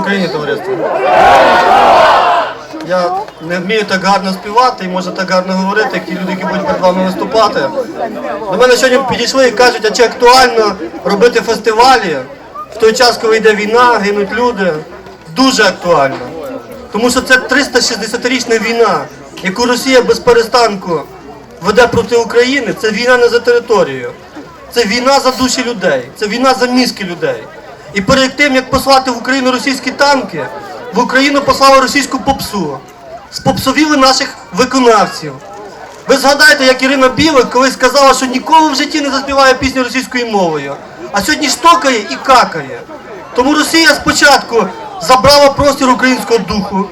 Україні, товариство. Я не вмію так гарно співати і може так гарно говорити, як ті люди, які будуть перед вами виступати. До мене сьогодні підійшли і кажуть, а чи актуально робити фестивалі в той час, коли йде війна, гинуть люди. Дуже актуально. Тому що це 360-річна війна, яку Росія без перестанку веде проти України. Це війна не за територію. Це війна за душі людей, це війна за мізки людей. І перед тим, як послати в Україну російські танки, в Україну послали російську попсу. Спопсовіли наших виконавців. Ви згадайте, як Ірина Білик колись сказала, що ніколи в житті не заспіває пісню російською мовою, а сьогодні штокає і какає. Тому Росія спочатку забрала простір українського духу.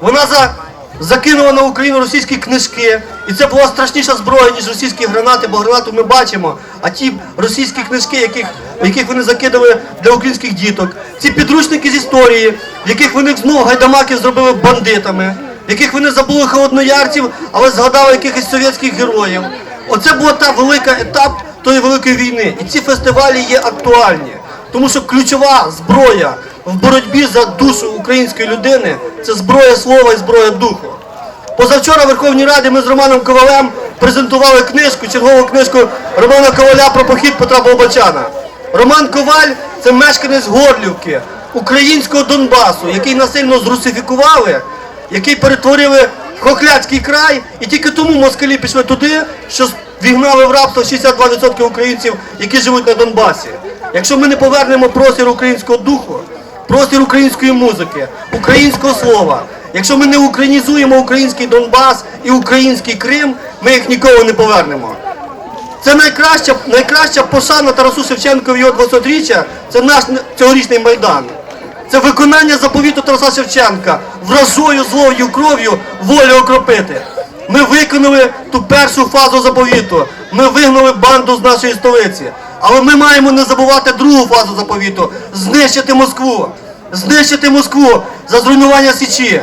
Вона за... закинула на Україну російські книжки, і це була страшніша зброя, ніж російські гранати, бо гранату ми бачимо. А ті російські книжки, яких, яких вони закидали для українських діток, ці підручники з історії, яких вони знову гайдамаків зробили бандитами, яких вони забули холодноярців, але згадали якихось совєтських героїв. Оце була та велика етап тої великої війни. І ці фестивалі є актуальні. Тому що ключова зброя в боротьбі за душу української людини це зброя слова і зброя духу. Позавчора в Верховній Раді ми з Романом Ковалем презентували книжку, чергову книжку Романа Коваля про похід Петра Болбачана. Роман Коваль це мешканець Горлівки, українського Донбасу, який насильно зрусифікували, який перетворили Хохляцький край, і тільки тому москалі пішли туди, що вігнали в рабство 62% українців, які живуть на Донбасі. Якщо ми не повернемо простір українського духу, простір української музики, українського слова. Якщо ми не українізуємо український Донбас і український Крим, ми їх ніколи не повернемо. Це найкраща, найкраща пошана Тарасу Шевченку в його 200-річчя, це наш цьогорічний Майдан. Це виконання заповіту Тараса Шевченка вражою, злою кров'ю волю окропити. Ми виконали ту першу фазу заповіту. Ми вигнали банду з нашої столиці. Але ми маємо не забувати другу фазу заповіту знищити Москву. Знищити Москву за зруйнування Січі,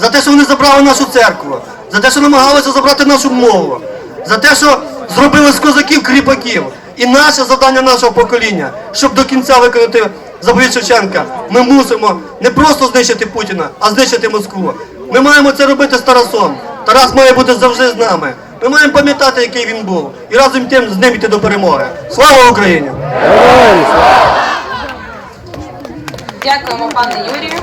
за те, що вони забрали нашу церкву, за те, що намагалися забрати нашу мову, за те, що зробили з козаків кріпаків. І наше завдання нашого покоління, щоб до кінця виконати заповідь Шевченка, ми мусимо не просто знищити Путіна, а знищити Москву. Ми маємо це робити з Тарасом. Тарас має бути завжди з нами. Ми маємо пам'ятати, який він був, і разом тим з ним йти до перемоги. Слава Україні! Дякуємо, пане Юрію.